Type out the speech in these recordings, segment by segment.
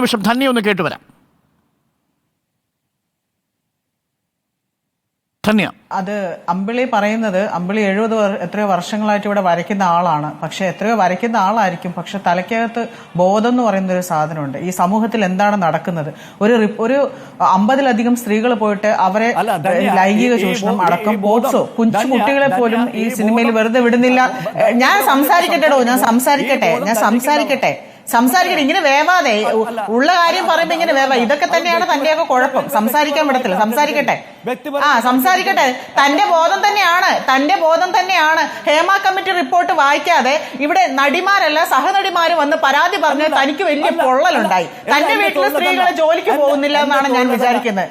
നിമിഷം ധന്യ ഒന്ന് കേട്ടുവരാം ധന്യ. അത് അമ്പിളി പറയുന്നത് അമ്പിളി എഴുപത് എത്രയോ വർഷങ്ങളായിട്ട് ഇവിടെ വരയ്ക്കുന്ന ആളാണ്. പക്ഷെ എത്രയോ വരയ്ക്കുന്ന ആളായിരിക്കും. പക്ഷെ തലയ്ക്കകത്ത് ബോധം എന്ന് പറയുന്ന ഒരു സാധനമുണ്ട്. ഈ സമൂഹത്തിൽ എന്താണ് നടക്കുന്നത്? ഒരു ഒരു അമ്പതിലധികം സ്ത്രീകൾ പോയിട്ട് അവരെ ലൈംഗിക ചൂഷണം അടക്കം കുഞ്ഞു ധന്യ, കുട്ടികളെ പോലും ഈ സിനിമയിൽ വെറുതെ വിടുന്നില്ല. ഞാൻ സംസാരിക്കട്ടെടോ ഞാൻ സംസാരിക്കട്ടെ ഞാൻ സംസാരിക്കട്ടെ. സംസാരിക്കട്ടെ ഇങ്ങനെ വേവാതെ. ഉള്ള കാര്യം പറയുമ്പോ ഇങ്ങനെ വേവാ. ഇതൊക്കെ തന്നെയാണ് തന്റെയൊക്കെ കുഴപ്പം. സംസാരിക്കാൻ പറ്റത്തില്ല. സംസാരിക്കട്ടെ. ആ സംസാരിക്കട്ടെ. തന്റെ ബോധം തന്നെയാണ്. തന്റെ ബോധം തന്നെയാണ്. ഹേമ കമ്മിറ്റി റിപ്പോർട്ട് വായിക്കാതെ ഇവിടെ നടിമാരല്ല സഹനടിമാര് വന്ന് പരാതി പറഞ്ഞ് തനിക്ക് വലിയ പൊള്ളലുണ്ടായി. തന്റെ വീട്ടിലെ സ്ത്രീകൾ ജോലിക്ക് പോകുന്നില്ല എന്നാണ് ഞാൻ വിചാരിക്കുന്നത്.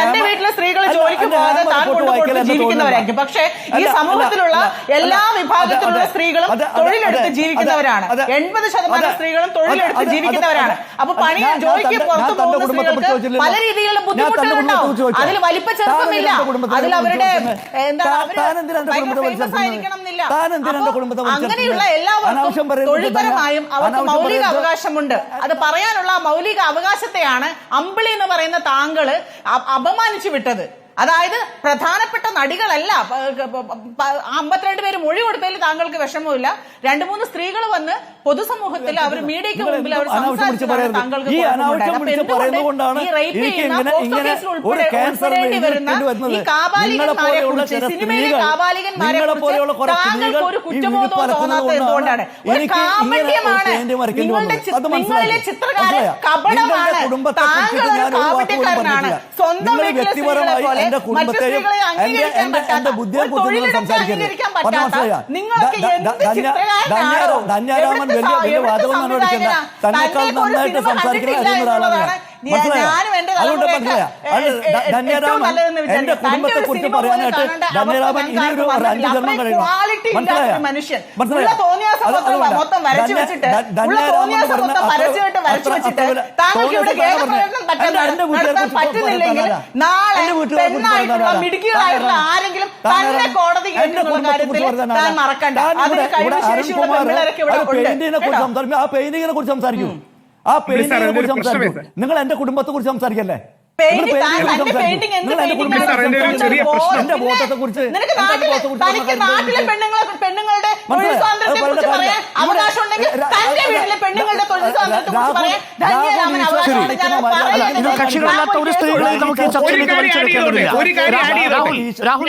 തന്റെ വീട്ടിലെ സ്ത്രീകൾ ജോലിക്ക് പോകാതെ താൻ കൊണ്ടുകൊടുത്ത് ജീവിക്കുന്നവരായിരിക്കും. പക്ഷേ ഈ സമൂഹത്തിലുള്ള എല്ലാ വിഭാഗത്തിലുള്ള സ്ത്രീകളും തൊഴിലെടുത്ത് ജീവിക്കുന്നവരാണ്. എൺപത് ശതമാനം സ്ത്രീകളും തൊഴിലെടുത്ത് ജീവിക്കുന്നവരാണ്. അപ്പൊ പണി ജോലിക്ക് പുറത്തു പോകുന്ന സ്ത്രീകൾക്ക് പല രീതിയിലുള്ള ബുദ്ധിമുട്ടുകളുണ്ടാവും. അതിൽ വലിപ്പ ചെറുപ്പമില്ല അതിൽ അവരുടെ എന്താ അങ്ങനെയുള്ള എല്ലാവർക്കും തൊഴിൽപരമായും അവർക്ക് മൗലിക അവകാശമുണ്ട്. അത് പറയാനുള്ള മൗലിക അവകാശത്തെയാണ് അമ്പിളി എന്ന് പറയുന്ന താങ്കൾ അപമാനിച്ചു വിട്ടത്. അതായത് പ്രധാനപ്പെട്ട നടികളല്ല. അമ്പത്തിരണ്ട് പേര് മൊഴി കൊടുത്തതിൽ താങ്കൾക്ക് വിഷമമില്ല രണ്ട് മൂന്ന് സ്ത്രീകൾ വന്ന് പൊതുസമൂഹത്തിൽ അവർ മീഡിയക്ക് മുമ്പിൽ അവർ സംസാരിച്ചു സംസാരിച്ചതാണ് താങ്കൾക്ക് ഈ rape ചെയ്യുന്ന ഉൾപ്പെടെ- ഉൾപ്പെടേണ്ടി വരുന്ന. ഈ കാബാലികന്മാരെ കുറിച്ച് സിനിമയിലെ കാബാലികന്മാരെ കുറിച്ച് താങ്കൾക്ക് ഒരു കുറ്റബോധവും എന്തുകൊണ്ടാണ്? ഒരു കാപട്യമാണ് നിങ്ങളുടെ നിങ്ങളിലെ ചിത്രകാരൻ കപടമാണ്. താങ്കൾ ഒരു കാപട്യക്കാരനാണ്. സ്വന്തം വീട്ടിലെ സ്ത്രീകളെ പോലെ എന്റെ കുടുംബത്തെയും എന്റെ എന്റെ എന്റെ ബുദ്ധിയെ കുറിച്ച് സംസാരിക്കരുത് പറഞ്ഞ മനസ്സിലായോ? ധന്യാരാമൻ വലിയ വലിയ സംവിധായകനാ? തന്നെക്കാൾ നന്നായിട്ട് സംസാരിക്കുന്ന അറിയുന്ന ഒരാളാണ് അതുകൊണ്ട് മനസ്സിലായോ? ധന്യരാമൻ എന്റെ കുടുംബത്തെ കുറിച്ച് പറയാനായിട്ട് ധന്യരാമൻ ഇനി ഒരു ഞങ്ങൾക്ക് അഞ്ച്. ജന്മം കഴിയണം. മനസ്സിലായോ? ആ പെയിന്റിങ്ങിനെ കുറിച്ച് സംസാരിക്കും. ആ പെയിന്റിങ്ങിനെ കുറിച്ച് സംസാരിക്കും. നിങ്ങൾ എന്റെ കുടുംബത്തെ കുറിച്ച് സംസാരിക്കല്ലേ? പെണ്ണുങ്ങളുടെ കക്ഷികളില്ലാത്ത ഒരു സ്ത്രീകളെ നമുക്ക് ചർച്ചയിലേക്ക് വലിച്ചെടുക്കേണ്ടതില്ല രാഹുൽ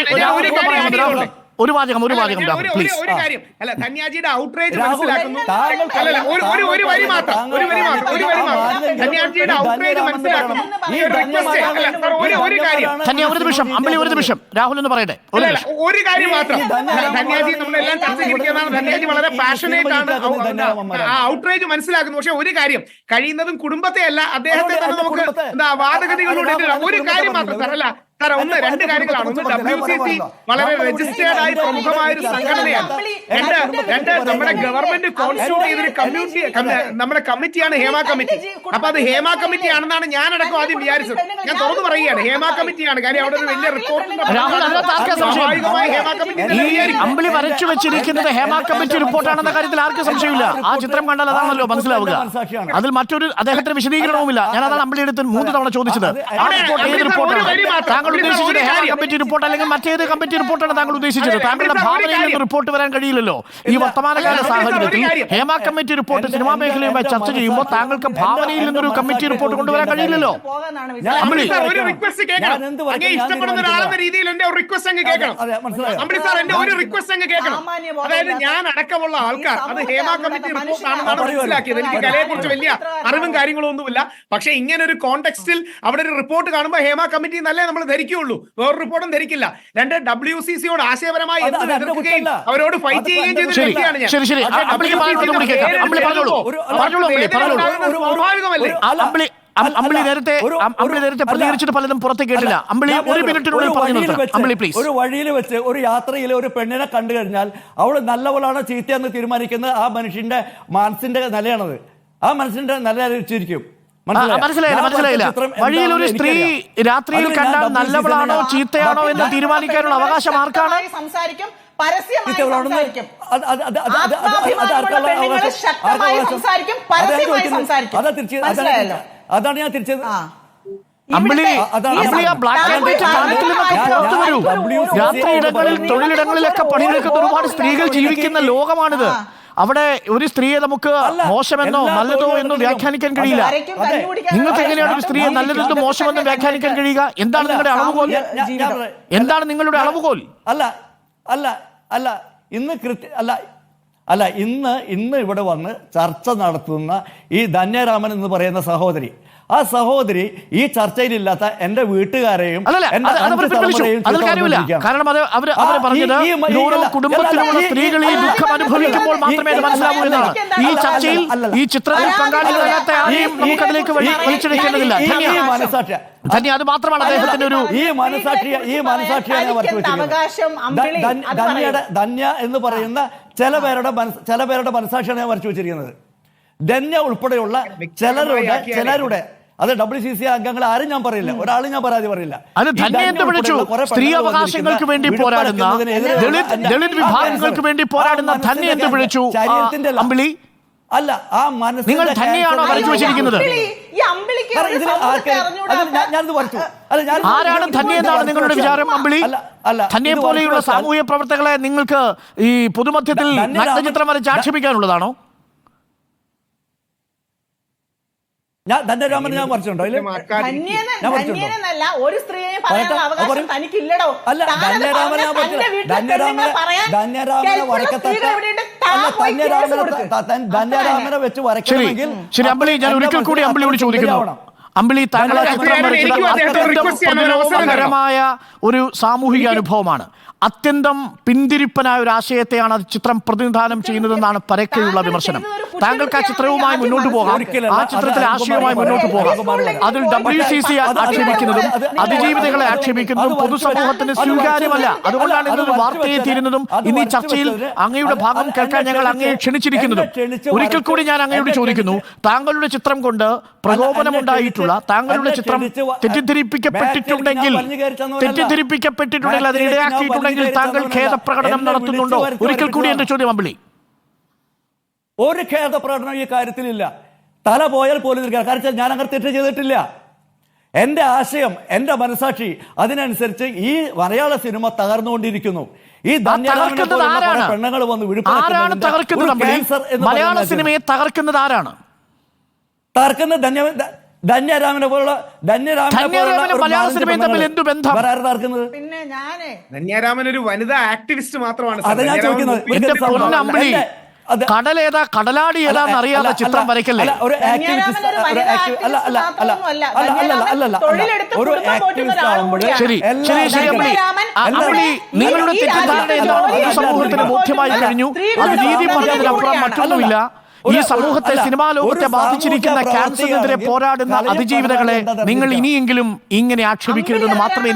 രാഹുൽ ഒരു വാചകം ഒരു വാചകം പ്ലീസ് ഒരു കാര്യം. അല്ല ധന്യാജിയുടെ ഔട്ട്റേജ് മനസ്സിലാക്കുന്നു. ഒരു ഒരു ഒരു വരി മാത്രം ഒരു വരി മാത്രം ഒരു വരി മാത്രം. ഔട്ട്റേജ് മനസ്സിലാക്കുന്നു. ഒരു ഒരു കാര്യം. ഒരു നിമിഷം അമ്പിളി ഒരു നിമിഷം. രാഹുൽ എന്ന് പറയട്ടെ ഒരു കാര്യം മാത്രം. ധന്യാജി നമ്മളെല്ലാം ചർച്ച ചെയ്തിരിക്കുന്നതാണ്. ധന്യാജി വളരെ പാഷനേറ്റ് ആണ്. ആ ഔട്ട്റേജ് മനസ്സിലാക്കുന്നു. പക്ഷെ ഒരു കാര്യം കഴിയുന്നതും കുടുംബത്തെ അല്ല അദ്ദേഹത്തെ തന്നെ നമുക്ക് എന്താ വാദഗതികളിലൂടെ ഒരു കാര്യം മാത്രം. അല്ല സാർ ഒന്ന് രണ്ട് കാര്യങ്ങളാണ്. ഒന്ന് ഡബ്ല്യു സി സി വളരെ രജിസ്റ്റേർഡ് ആയി പ്രമുഖമായ ഒരു സംഘടനയാണ്. രണ്ട് രണ്ട് നമ്മുടെ ഗവൺമെന്റ് കോൺസ്റ്റിറ്റ്യൂട്ട് ചെയ്തൊരു കമ്മ്യൂണിറ്റി നമ്മുടെ കമ്മിറ്റിയാണ് ഹേമ കമ്മിറ്റി. അപ്പൊ അത് ഹേമ കമ്മിറ്റി ആണെന്നാണ് ഞാൻ അടക്കം ആദ്യം വിചാരിച്ചത്. ഞാൻ തുറന്നു പറയുകയാണ് ഹേമ കമ്മിറ്റിയാണ്. കാര്യം അവിടെ ഒരു വലിയ വിചാരിക്കും. അമ്പിളി വരച്ചു വെച്ചിരിക്കുന്നത് ഹേമ കമ്മിറ്റി റിപ്പോർട്ടാണെന്ന കാര്യത്തിൽ ആർക്കും സംശയമില്ല. ആ ചിത്രം കണ്ടാൽ അതാണല്ലോ മനസ്സിലാവുക. അതിൽ മറ്റൊരു അദ്ദേഹത്തിന് വിശദീകരണവുമില്ല. ഞാൻ അതാണ് അമ്പിളി എടുത്ത് മൂന്ന് തവണ ചോദിച്ചത്. ആ റിപ്പോർട്ട് ഏത് റിപ്പോർട്ടാണ് താങ്കൾ ഉദ്ദേശിച്ചത് ഹാരി കമ്മിറ്റി റിപ്പോർട്ട് അല്ലെങ്കിൽ മറ്റേത് കമ്മിറ്റി റിപ്പോർട്ടാണ് താങ്കൾ ഉദ്ദേശിച്ചത്? താങ്കളുടെ ഭാവനയിൽ നിന്ന് റിപ്പോർട്ട് വരാൻ കഴിയില്ലല്ലോ ഈ വർത്തമാനകാല സാഹചര്യത്തിൽ ഹേമ കമ്മിറ്റി റിപ്പോർട്ട് സിനിമാ മേഖലയുമായി ചർച്ച ചെയ്യുമ്പോൾ താങ്കൾക്ക് ഭാവനയിൽ നിന്നൊരു കമ്മിറ്റി റിപ്പോർട്ട് കൊണ്ടുവരാൻ കഴിയില്ലല്ലോ. അതായത് ഞാൻ അടക്കമുള്ള ആൾക്കാർ അത് ഹേമ കമ്മിറ്റി റിപ്പോർട്ട്. ആണെന്നാണ്. മനസ്സിലാക്കിയത്. എനിക്ക് കലയെ കുറിച്ച് വലിയ അറിവും കാര്യങ്ങളും ഒന്നുമില്ല പക്ഷെ ഇങ്ങനെ ഒരു കോണ്ടെക്സ്റ്റിൽ അവിടെ ഒരു റിപ്പോർട്ട് കാണുമ്പോൾ ഹേമ കമ്മിറ്റി എന്നല്ലേ നമ്മൾ ധരിക്കുകയുള്ളൂ. വേറെ റിപ്പോർട്ടും ധരിക്കില്ല. രണ്ട് ഡബ്ല്യു സി സിയോട് ആശയപരമായി. അവരോട് ഫൈറ്റ് ചെയ്യുകയും ചെയ്ത വ്യക്തിയാണ് ഞാൻ. അമ്പിളി സ്വാഭാവികമല്ലേ? നേരത്തെ അമ്പിളി നേരത്തെ. പ്രതികരിച്ചിട്ട് പലതും പുറത്ത് കേട്ടില്ല അമ്പിളി ഒരു മിനിറ്റിനുള്ളിൽ പറഞ്ഞു അമ്പിളി പ്ലീസ് ഒരു വഴിയിൽ വെച്ച് ഒരു യാത്രയിൽ ഒരു പെണ്ണിനെ കണ്ടു കഴിഞ്ഞാൽ അവൾ നല്ലവളാണ് ചീത്തയെന്ന് തീരുമാനിക്കുന്നത് ആ മനുഷ്യന്റെ മനസ്സിന്റെ നിലയാണത്. ആ മനുഷ്യന്റെ നില വെച്ചിരിക്കും ആ, മനസ്സിലായില്ല മനസ്സിലായില്ല. വഴിയിൽ ഒരു സ്ത്രീ രാത്രിയിൽ കണ്ടാൽ നല്ലവളാണോ ചീത്തയാണോ എന്ന് തീരുമാനിക്കാനുള്ള അവകാശം ആർക്കാണ്? സംസാരിക്കും അതാണ് ഞാൻ തിരിച്ചത്. രാത്രിയിടങ്ങളിൽ തൊഴിലിടങ്ങളിലൊക്കെ പണിയെടുക്കുന്ന ഒരുപാട് സ്ത്രീകൾ ജീവിക്കുന്ന ലോകമാണിത്. അവിടെ ഒരു സ്ത്രീയെ നമുക്ക് മോശമെന്നോ നല്ലതോ എന്നോ വ്യാഖ്യാനിക്കാൻ കഴിയില്ല. നിങ്ങൾക്ക് എങ്ങനെയാണ് ഒരു സ്ത്രീയെ നല്ലതെന്നും മോശമെന്നും വ്യാഖ്യാനിക്കാൻ കഴിയുക? എന്താണ് നിങ്ങളുടെ അളവുകോൽ. എന്താണ് നിങ്ങളുടെ അളവുകോൽ? അല്ല അല്ല അല്ല ഇന്ന് കൃത്യ അല്ല അല്ല ഇന്ന് ഇന്ന് ഇവിടെ വന്ന് ചർച്ച നടത്തുന്ന ഈ ധന്യരാമൻ എന്ന് പറയുന്ന സഹോദരി. ആ സഹോദരി ഈ ചർച്ചയിലില്ലാത്ത എന്റെ വീട്ടുകാരെയും. കാരണം അത് അവർ ആ, പറഞ്ഞത് ഓരോ സ്ത്രീകൾ ഈ ദുഃഖം അനുഭവിക്കുമ്പോൾ മാത്രമേ ഈ- മനസ്സിലാവൂ എന്നാണ്. ഈ ചർച്ചയിൽ. ഈ ചിത്രത്തിൽ ആരെയും നമുക്കതിലേക്ക് വലി- അത് മാത്രമാണ് അദ്ദേഹത്തിന്റെ ഒരു ഈ മനസാക്ഷിയെ ഈ മനസാക്ഷിയാണ്. ധന്യയുടെ ധന്യ എന്ന് പറയുന്ന ചില പേരുടെ ചില പേരുടെ മനസാക്ഷിയാണ് ഞാൻ വരച്ചു വെച്ചിരിക്കുന്നത് ധന്യ ഉൾപ്പെടെയുള്ള ചിലരുടെ ചിലരുടെ അത് ഡബ്ല്യു സി സി അംഗങ്ങൾ ആരും ഞാൻ പറയില്ല. ഒരാളും ഞാൻ പരാതി പറയില്ല. അത് ഈ വിളിച്ചു സ്ത്രീ അവകാശങ്ങൾക്ക് വേണ്ടി പോരാടുന്ന ദളിത് അല്ല, ദളിത് വിഭാഗങ്ങൾക്ക് വേണ്ടി പോരാടുന്ന മനസ്സിന്റെ ധന്യ എന്ത് വിളിച്ചു. അമ്പിളി? അല്ല ആ മനസ്സിൽ നിങ്ങൾ ധന്യയാണോ വരച്ചു വെച്ചിരിക്കുന്നത്? ഞാനിത് വരച്ചു. അല്ല, ഞാൻ- ആരാണ് ധന്യ എന്നാണ് നിങ്ങളുടെ വിചാരം അമ്പിളി? അല്ല, അല്ല, പോലെയുള്ള സാമൂഹ്യ പ്രവർത്തകളെ നിങ്ങൾക്ക് ഈ പൊതുമധ്യത്തിൽ ധന്യ നഗ്നചിത്രം വരച്ച് രാമൻ- ആക്ഷേപിക്കാനുള്ളതാണോ ഞാൻ ധന്യരാമൻ ഞാൻ വരച്ചിട്ടുണ്ടോ ഇല്ല? ധന്യനെ- ഞാൻ പഠിച്ചിട്ടുണ്ടോ? ഒരു സ്ത്രീയെ തനിക്കില്ലടോ. ധന്യരാമനെ തന്റെ ധന്യരാമനെ- ധന്യരാമനെ കേൾക്കുന്ന വെച്ച് ശരി. വരയ്ക്കണമെങ്കിൽ ശരി അമ്പിളി ഞാൻ ഒരിക്കൽ കൂടി അമ്പിളിയോട് ചോദിക്കുന്നു. അമ്പിളി താങ്കൾ ചിത്രം വരച്ചത് അത്യന്തം ഒരു സാമൂഹിക അനുഭവമാണ്. അത്യന്തം പിന്തിരിപ്പനായ ഒരു ആശയത്തെയാണ് അത് ചിത്രം പ്രതിനിധാനം ചെയ്യുന്നതെന്നാണ് പരക്കെയുള്ള വിമർശനം. താങ്കൾക്ക് ആ ചിത്രവുമായി മുന്നോട്ട് പോകാം. ആ ചിത്രത്തിലെ ആശയവുമായി മുന്നോട്ട് പോകാം. അതിൽ ഡബ്ല്യു സി സി ആക്ഷേപിക്കുന്നതും അത് അത് അതിജീവിതകളെ ആക്ഷേപിക്കുന്നതും പൊതുസമൂഹത്തിന് സ്വീകാര്യമല്ല. അതുകൊണ്ടാണ് ഇതൊരു വാർത്തയെ തീരുന്നതും ഇന്ന് ഈ ചർച്ചയിൽ അങ്ങയുടെ ഭാഗം കേൾക്കാൻ ഞങ്ങൾ അങ്ങയെ ക്ഷണിച്ച് ക്ഷണിച്ചിരിക്കുന്നതും ഒരിക്കൽ കൂടി ഞാൻ അങ്ങയോട് ചോദിക്കുന്നു. താങ്കളുടെ ചിത്രം കൊണ്ട് പ്രകോപനമുണ്ടായിട്ടുള്ള താങ്കളുടെ ചിത്രം തെറ്റിദ്ധരിപ്പിക്കപ്പെട്ടിട്ടുണ്ടെങ്കിൽ. തെറ്റിദ്ധരിപ്പിക്കപ്പെട്ടിട്ടുണ്ടെങ്കിൽ അതിന് കയറി താങ്കൾ ഖേദപ്രകടനം നടത്തുന്നുണ്ടോ? ഒരിക്കൽ കൂടി എന്റെ ചോദ്യം അമ്പിളി. ഒരു ഖേദപ്രകടനം ഈ കാര്യത്തിലില്ല. തല പോയാൽ പോലും കാരണം ഞാൻ അങ്ങനെ തെറ്റ് ചെയ്തിട്ടില്ല. എന്റെ ആശയം എന്റെ മനസാക്ഷി അതിനനുസരിച്ച് ഈ മലയാള സിനിമ തകർന്നുകൊണ്ടിരിക്കുന്നു. ഈ പെണ്ണുങ്ങൾ വന്ന് മലയാള സിനിമയെ തകർക്കുന്നത് ആരാണ്? തകർക്കുന്ന ധന്യ ധന്യരാമനെ പോലുള്ള ധന്യരാമനെ പിന്നെ ഞാനേ. ധന്യാരാമൻ ഒരു വനിതാ ആക്ടിവിസ്റ്റ് മാത്രമാണ്. അതാ ഞാൻ ചോദിക്കുന്നത്. കടലേതാ കടലാടി ഏതാന്ന് അറിയാതെ അല്ല, ചിത്രം അല്ല, വരയ്ക്കല്ലേ? അല്ല, ഒരു. ശരി അമ്പിളി. നിങ്ങളുടെ തെറ്റിദ്ധാരണ സമൂഹത്തിന് എന്താണ്? പൊതുസമൂഹത്തിന് ബോധ്യമായി അല്ല, കഴിഞ്ഞു. അത് രീതി പറഞ്ഞതിനപ്പുറം. മറ്റൊന്നുമില്ല. ഈ സമൂഹത്തെ സിനിമാ ലോകത്തെ ബാധിച്ചിരിക്കുന്ന ക്യാൻസറിനെതിരെ പോരാടുന്ന അതിജീവിതകളെ നിങ്ങൾ ഇനിയെങ്കിലും ഇങ്ങനെ ആക്ഷേപിക്കരുതെന്ന് മാത്രമേ